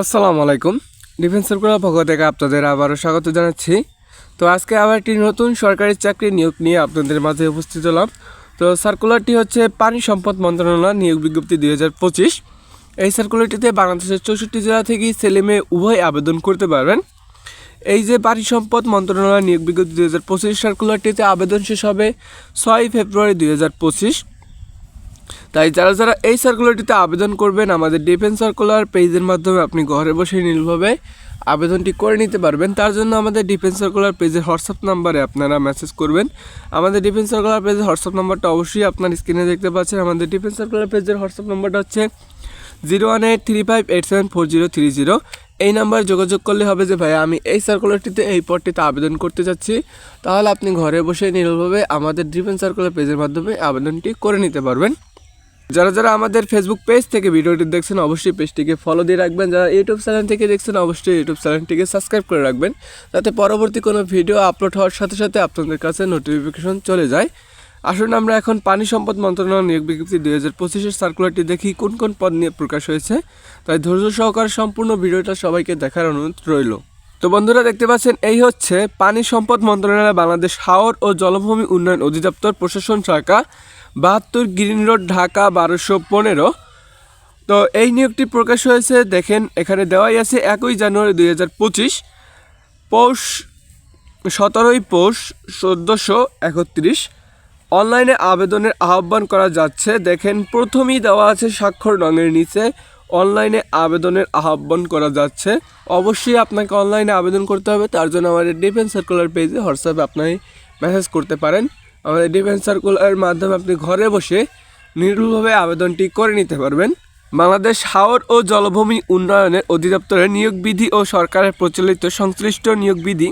আসসালামু আলাইকুম। Defence circular পক্ষ থেকে আপনাদের আবারও স্বাগত জানাচ্ছি। তো আজকে আবার একটি নতুন সরকারি চাকরি নিয়োগ নিয়ে আপনাদের মাঝে উপস্থিত হলাম। তো সার্কুলারটি হচ্ছে পানি সম্পদ মন্ত্রণালয় নিয়োগ বিজ্ঞপ্তি দুই হাজার পঁচিশ। এই সার্কুলারটিতে বাংলাদেশের চৌষট্টি জেলা থেকেই ছেলে মেয়ে উভয় আবেদন করতে পারবেন। এই যে পানি সম্পদ মন্ত্রণালয় নিয়োগ বিজ্ঞপ্তি দুই হাজার পঁচিশ সার্কুলারটিতে আবেদন শেষ হবে ছয় ফেব্রুয়ারি দুই হাজার পঁচিশ। তাই যারা যারা এই সার্কুলারটিতে আবেদন করবেন, আমাদের ডিফেন্স সার্কুলার পেজের মাধ্যমে আপনি ঘরে বসে নীলভাবে আবেদনটি করে নিতে পারবেন। তার জন্য আমাদের ডিফেন্স সার্কুলার পেজের হোয়াটসঅ্যাপ নাম্বারে আপনারা মেসেজ করবেন। আমাদের ডিফেন্স সার্কুলার পেজের হোয়াটসঅ্যাপ নাম্বারটা অবশ্যই আপনার স্ক্রিনে দেখতে পাচ্ছেন। আমাদের ডিফেন্স সার্কুলার পেজের হোয়াটসঅ্যাপ নাম্বারটা হচ্ছে zero one eight three five eight seven four zero three zero এই নাম্বারে যোগাযোগ করলে হবে যে, ভাইয়া, আমি এই সার্কুলারটিতে এই পদটিতে আবেদন করতে যাচ্ছি। তাহলে আপনি ঘরে বসে নিরলভাবে আমাদের ডিফেন্স সার্কুলার পেজের মাধ্যমে আবেদনটি করে নিতে পারবেন। যারা যারা আমাদের ফেসবুক পেজ থেকে ভিডিওটি দেখছেন, অবশ্যই পেজটিকে ফলো দিয়ে রাখবেন। যারা ইউটিউব চ্যানেল থেকে দেখছেন, অবশ্যই ইউটিউব চ্যানেলটিকে সাবস্ক্রাইব করে রাখবেন। যাতে পরবর্তী কোনো ভিডিও আপলোড হওয়ার সাথে সাথে আপনাদের কাছে নোটিফিকেশন চলে যায়। আসুন আমরা এখন পানি সম্পদ মন্ত্রণালয় নিয়োগ বিজ্ঞপ্তি দুই হাজার পঁচিশের সার্কুলারটি দেখি, কোন কোন পদ নিয়ে প্রকাশ হয়েছে। তাই ধৈর্য সহকারে সম্পূর্ণ ভিডিওটা সবাইকে দেখার অনুরোধ রইল। তো বন্ধুরা, দেখতে পাচ্ছেন, এই হচ্ছে পানি সম্পদ মন্ত্রণালয় বাংলাদেশ হাওর ও জলভূমি উন্নয়ন অধিদপ্তর প্রশাসন শাখা। বাহাত্তর গ্রিন রোড, ঢাকা বারোশো পনেরো। তো এই নিয়োগটি প্রকাশ হয়েছে, দেখেন, এখানে দেওয়াই আছে একই জানুয়ারি দুই হাজার পঁচিশ। পৌষ, সতেরোই পৌষ চোদ্দোশো একত্রিশ। অনলাইনে আবেদনের আহ্বান করা যাচ্ছে, দেখেন, প্রথমেই দেওয়া আছে স্বাক্ষর রঙের নিচে। অনলাইনে আবেদনের আহ্বান করা যাচ্ছে। অবশ্যই আপনাকে অনলাইনে আবেদন করতে হবে, তার জন্য আমাদের ডিফেন্স সার্কুলার পেজে হোয়াটসঅ্যাপে আপনি মেসেজ করতে পারেন। আমাদের ডিফেন্স সার্কুলারের মাধ্যমে আপনি ঘরে বসে নির্ভুলভাবে আবেদনটি করে নিতে পারবেন। বাংলাদেশ হাওর ও জলভূমি উন্নয়নের অধিদপ্তরের নিয়োগ বিধি ও সরকারের প্রচলিত সংশ্লিষ্ট নিয়োগ বিধি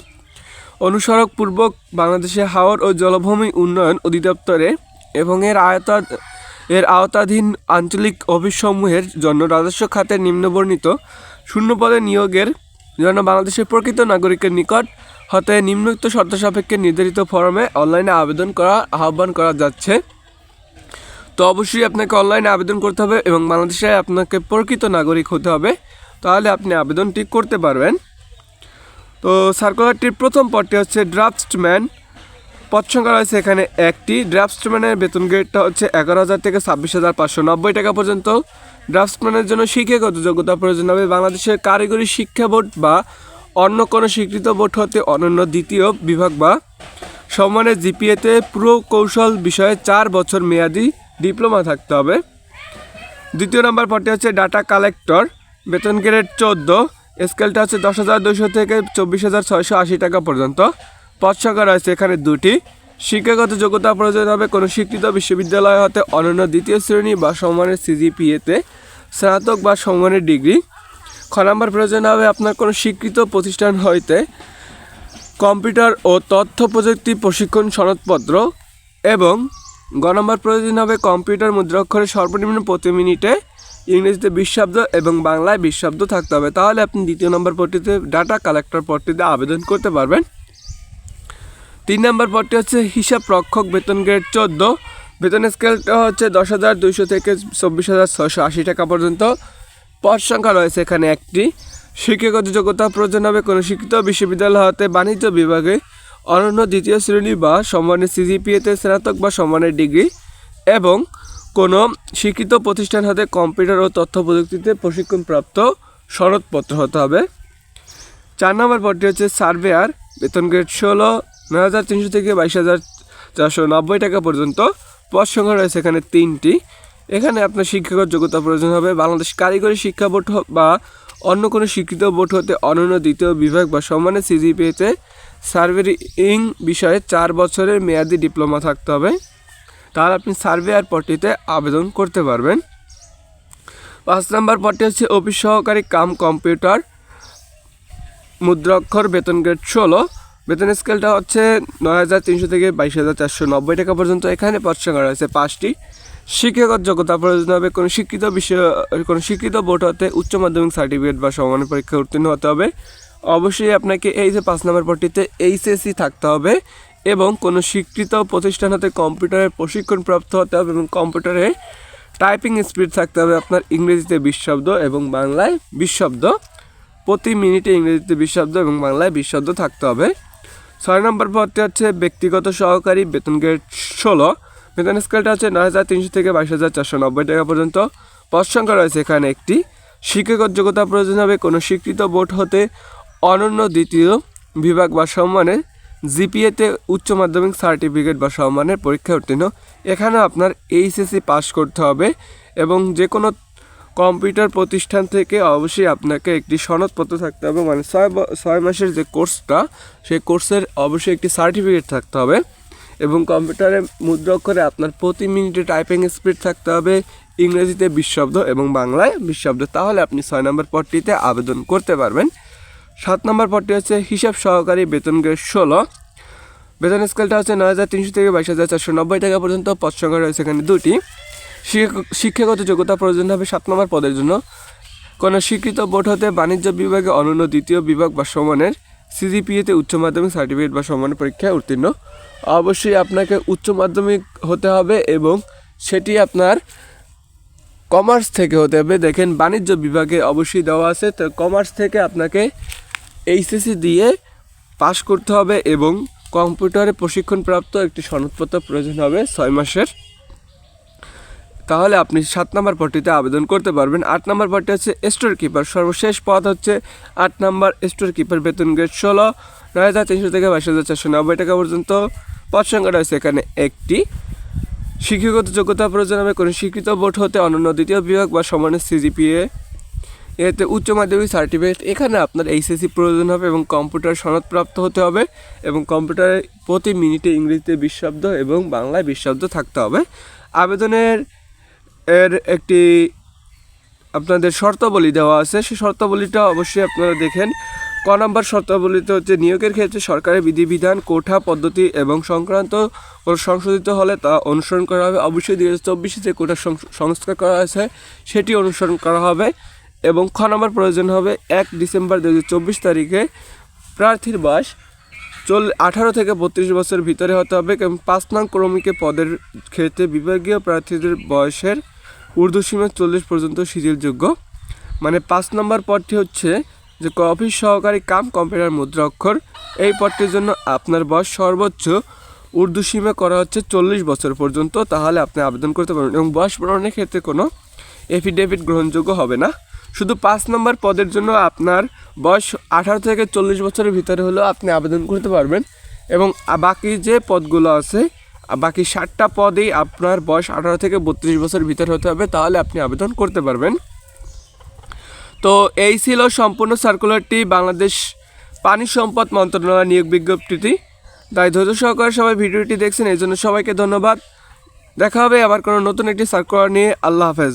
অনুসরক পূর্বক বাংলাদেশে হাওর ও জলভূমি উন্নয়ন অধিদপ্তরে এবং এর আয়তা এর আওতাধীন আঞ্চলিক অফিসসমূহের জন্য রাজস্ব খাতের নিম্নবর্ণিত শূন্য পদে নিয়োগের জন্য বাংলাদেশের প্রকৃত নাগরিকের নিকট হতে নিম্নোক্ত শর্ত সাপেক্ষে নির্ধারিত ফর্মে অনলাইনে আবেদন করা, আহ্বান করা যাচ্ছে। তো অবশ্যই আপনাকে অনলাইনে আবেদন করতে হবে এবং বাংলাদেশে আপনাকে প্রকৃত নাগরিক হতে হবে। তাহলে আপনি আবেদনটি করতে পারবেন। তো সার্কুলারটির প্রথম পদটি হচ্ছে ড্রাফটম্যান পদ সংখ্যা রয়েছে এখানে একটি। ড্রাফটম্যানের বেতন গ্রেডটা হচ্ছে এগারো হাজার থেকে ছাব্বিশ হাজার পাঁচশো নব্বই টাকা পর্যন্ত। ড্রাফটম্যানের জন্য শিক্ষাগত যোগ্যতা প্রয়োজন। হবে বাংলাদেশের কারিগরি শিক্ষা বোর্ড বা অন্য কোনো স্বীকৃত বোর্ড হতে অনন্য দ্বিতীয় বিভাগ বা সমানের জিপিএতে পুরো কৌশল বিষয়ে চার বছর মেয়াদি ডিপ্লোমা থাকতে হবে। দ্বিতীয় নম্বর পদটি হচ্ছে ডাটা কালেক্টর। বেতন গ্রেড চোদ্দ, স্কেলটা হচ্ছে দশ হাজার দুশো থেকে চব্বিশ হাজার ছয়শো আশি টাকা পর্যন্ত। পদ সংখ্যা রয়েছে এখানে দুটি। শিক্ষাগত যোগ্যতা প্রয়োজন হবে কোনো স্বীকৃত বিশ্ববিদ্যালয় হতে অনন্য দ্বিতীয় শ্রেণি বা সমানের সিজিপিএতে স্নাতক বা সমানের ডিগ্রি। খ নাম্বার প্রয়োজন হবে আপনার কোনো স্বীকৃত প্রতিষ্ঠান হইতে কম্পিউটার ও তথ্য প্রযুক্তি প্রশিক্ষণ সনদপত্র এবং গ নম্বর প্রয়োজন হবে কম্পিউটার মুদ্রাক্ষরে সর্বনিম্ন প্রতি মিনিটে ইংরেজিতে বিশ শব্দ এবং বাংলায় বিশ শব্দ থাকতে হবে। তাহলে আপনি দ্বিতীয় নম্বর পদটিতে, ডাটা কালেক্টর পদটিতে আবেদন করতে পারবেন। তিন নম্বর পদটি হচ্ছে হিসাব রক্ষক বেতন গ্রেড চোদ্দ। বেতন স্কেলটা হচ্ছে দশ হাজার দুইশো থেকে চব্বিশ হাজার ছশো আশি টাকা পর্যন্ত। পদ সংখ্যা রয়েছে এখানে একটি। শিক্ষাগত যোগ্যতা প্রয়োজন হবে কোনো শিক্ষিত বিশ্ববিদ্যালয় হতে বাণিজ্য বিভাগে। অনন্য দ্বিতীয় শ্রেণি বা সমানের সিজিপিএতে স্নাতক বা সম্মানের ডিগ্রি। এবং কোনো শিক্ষিত প্রতিষ্ঠান হতে কম্পিউটার ও তথ্য প্রযুক্তিতে প্রশিক্ষণপ্রাপ্ত সনদপত্র হতে হবে। চার নম্বর পদটি হচ্ছে সার্ভেয়ার বেতন গ্রেড ষোলো নয় হাজার তিনশো থেকে বাইশ হাজার চারশো নব্বই টাকা পর্যন্ত পদ সংখ্যা রয়েছে এখানে তিনটি। এখানে আপনার শিক্ষাগত যোগ্যতা প্রয়োজন হবে। বাংলাদেশ কারিগরি শিক্ষা বোর্ড বা অন্য কোনো স্বীকৃত বোর্ড হতে অনন্য দ্বিতীয় বিভাগ বা সমানের সিজিপিএতে সার্ভেইং বিষয়ে চার বছরের মেয়াদি ডিপ্লোমা থাকতে হবে। তাহলে আপনি সার্ভেয়ার পদটিতে আবেদন করতে পারবেন। পাঁচ নম্বর পদটি হচ্ছে অফিস সহকারী কাম কম্পিউটার, মুদ্রাক্ষর, বেতন গ্রেড ষোলো। বেতন স্কেলটা হচ্ছে নয় হাজার তিনশো থেকে বাইশ হাজার চারশো নব্বই টাকা পর্যন্ত। এখানে পদ সংখ্যা রয়েছে পাঁচটি। শিক্ষাগত যোগ্যতা প্রয়োজন হবে, কোনো শিক্ষিত বিষয়, কোনো শিক্ষিত বোর্ড হতে উচ্চ মাধ্যমিক সার্টিফিকেট বা সমানের পরীক্ষা উত্তীর্ণ হতে হবে। অবশ্যই আপনাকে এই যে পাঁচ নম্বর পদটিতে এইচএসসি থাকতে হবে এবং কোনো স্বীকৃত প্রতিষ্ঠান হতে কম্পিউটারের প্রশিক্ষণ প্রাপ্ত হতে হবে এবং কম্পিউটারে টাইপিং স্পিড থাকতে হবে আপনার ইংরেজিতে বিশ শব্দ এবং বাংলায় বিশ শব্দ। প্রতি মিনিটে ইংরেজিতে বিশ শব্দ এবং বাংলায় বিশ শব্দ থাকতে হবে। ছয় নম্বর পদটি হচ্ছে ব্যক্তিগত সহকারী বেতন গ্রেড ষোলো। বেতন স্কেলটা হচ্ছে নয় হাজার তিনশো থেকে বাইশ হাজার চারশো নব্বই টাকা পর্যন্ত। পদ সংখ্যা রয়েছে এখানে একটি। শিক্ষাগত যোগ্যতা প্রয়োজন হবে কোনো স্বীকৃত বোর্ড হতে অনন্য দ্বিতীয় বিভাগ বা সম্মানের জিপিএতে উচ্চ মাধ্যমিক সার্টিফিকেট বা সম্মানের পরীক্ষা উত্তীর্ণ। এখানেও আপনার এইচএসসি পাস করতে হবে এবং যে কোনো কম্পিউটার প্রতিষ্ঠান থেকে অবশ্যই আপনাকে একটি সনদপত্র থাকতে হবে। মানে ছয় ছয় মাসের যে কোর্সটা, সেই কোর্সের অবশ্যই একটি সার্টিফিকেট থাকতে হবে এবং কম্পিউটারে মুদ্রাক্ষরে আপনার প্রতি মিনিটে টাইপিং স্পিড থাকতে হবে, ইংরেজিতে বিশ শব্দ এবং বাংলায় বিশ শব্দ তাহলে আপনি ছয় নম্বর পদটিতে আবেদন করতে পারবেন। সাত নম্বর পদটি হচ্ছে হিসাব সহকারী বেতন গ্রেড ষোলো। বেতন স্কেলটা হচ্ছে নয় হাজার তিনশো থেকে বাইশ হাজার চারশো নব্বই টাকা পর্যন্ত। পদ সংখ্যা রয়েছে এখানে দুটি। শিক্ষাগত যোগ্যতা প্রয়োজন হবে সাত নম্বর পদের জন্য। কোনো স্বীকৃত বোর্ড হতে বাণিজ্য বিভাগে অনন্য দ্বিতীয় বিভাগ বা সমানের সিজিপিএতে উচ্চ মাধ্যমিক সার্টিফিকেট বা সমানের পরীক্ষায় উত্তীর্ণ। অবশ্যই আপনাকে উচ্চ মাধ্যমিক হতে হবে এবং সেটি আপনার কমার্স থেকে হতে হবে। দেখেন, বাণিজ্য বিভাগে অবশ্যই দেওয়া আছে। তো কমার্স থেকে আপনাকে এইচএসসি দিয়ে পাশ করতে হবে এবং কম্পিউটারে প্রশিক্ষণপ্রাপ্ত একটি সনদপত্র প্রয়োজন হবে ছয় মাসের। তাহলে আপনি সাত নম্বর পদটিতে আবেদন করতে পারবেন। আট নম্বর পদটি হচ্ছে স্টোর কিপার। সর্বশেষ পদ হচ্ছে আট নম্বর স্টোর কিপার বেতন গ্রেড ষোলো, নয় হাজার তিনশো থেকে বাইশ হাজার চারশো নব্বই টাকা পর্যন্ত। পদ সংখ্যা রয়েছে এখানে একটি। শিক্ষাগত যোগ্যতা প্রয়োজন হবে, কোনো স্বীকৃত বোর্ড হতে অনন্য দ্বিতীয় বিভাগ বা সমানের সিজিপিএ। এতে উচ্চ মাধ্যমিক সার্টিফিকেট। এখানে আপনার এইচএসসি প্রয়োজন হবে এবং কম্পিউটার সনদপ্রাপ্ত হতে হবে এবং কম্পিউটারে প্রতি মিনিটে ইংরেজিতে বিশ শব্দ এবং বাংলায় বিশ শব্দ থাকতে হবে। আবেদনের এর একটি আপনাদের শর্তাবলী দেওয়া আছে। সেই শর্তাবলীটা অবশ্যই আপনারা দেখেন। ক নম্বর শর্তাবলীতে হচ্ছে নিয়োগের ক্ষেত্রে সরকারের বিধিবিধান, কোঠা, পদ্ধতি এবং সংক্রান্ত সংশোধিত হলে তা অনুসরণ করা হবে। অবশ্যই দুই হাজার চব্বিশে যে কোটা সংস্কার করা হয়েছে, সেটি অনুসরণ করা হবে এবং খ নম্বর প্রয়োজন হবে এক ডিসেম্বর দু হাজার চব্বিশ তারিখে প্রার্থীর বয়স চল, আঠারো থেকে বত্রিশ বছরের ভিতরে হতে হবে এবং পাঁচ নং ক্রমিকে পদের ক্ষেত্রে বিভাগীয় প্রার্থীদের বয়সের ঊর্ধ্বসীমা চল্লিশ পর্যন্ত শিথিলযোগ্য। মানে পাঁচ নম্বর পদটি হচ্ছে যে অফিস সহকারী কাম, কম্পিউটার মুদ্রা অক্ষর। এই পদটির জন্য আপনার বয়স সর্বোচ্চ ঊর্ধ্বসীমা করা হচ্ছে চল্লিশ বছর পর্যন্ত। তাহলে আপনি আবেদন করতে পারবেন এবং বয়স প্রমাণের ক্ষেত্রে কোনো এফিডেভিট গ্রহণযোগ্য হবে না। শুধু পাঁচ নম্বর পদের জন্য আপনার বয়স আঠারো থেকে চল্লিশ বছরের ভিতরে হলেও আপনি আবেদন করতে পারবেন। এবং বাকি যে পদগুলো আছে বাকি ষাটটা পদেই আপনার বয়স আঠারো থেকে বত্রিশ বছরের ভিতরে হতে হবে, তাহলে আপনি আবেদন করতে পারবেন। তো এই ছিল সম্পূর্ণ সার্কুলারটি বাংলাদেশ পানি সম্পদ মন্ত্রণালয় নিয়োগ বিজ্ঞপ্তিটি। তাই ধৈর্য সহকারে সবাই ভিডিওটি দেখছেন, এই জন্য সবাইকে ধন্যবাদ। দেখা হবে আবার কোনো নতুন একটি সার্কুলার নিয়ে। আল্লাহ হাফেজ।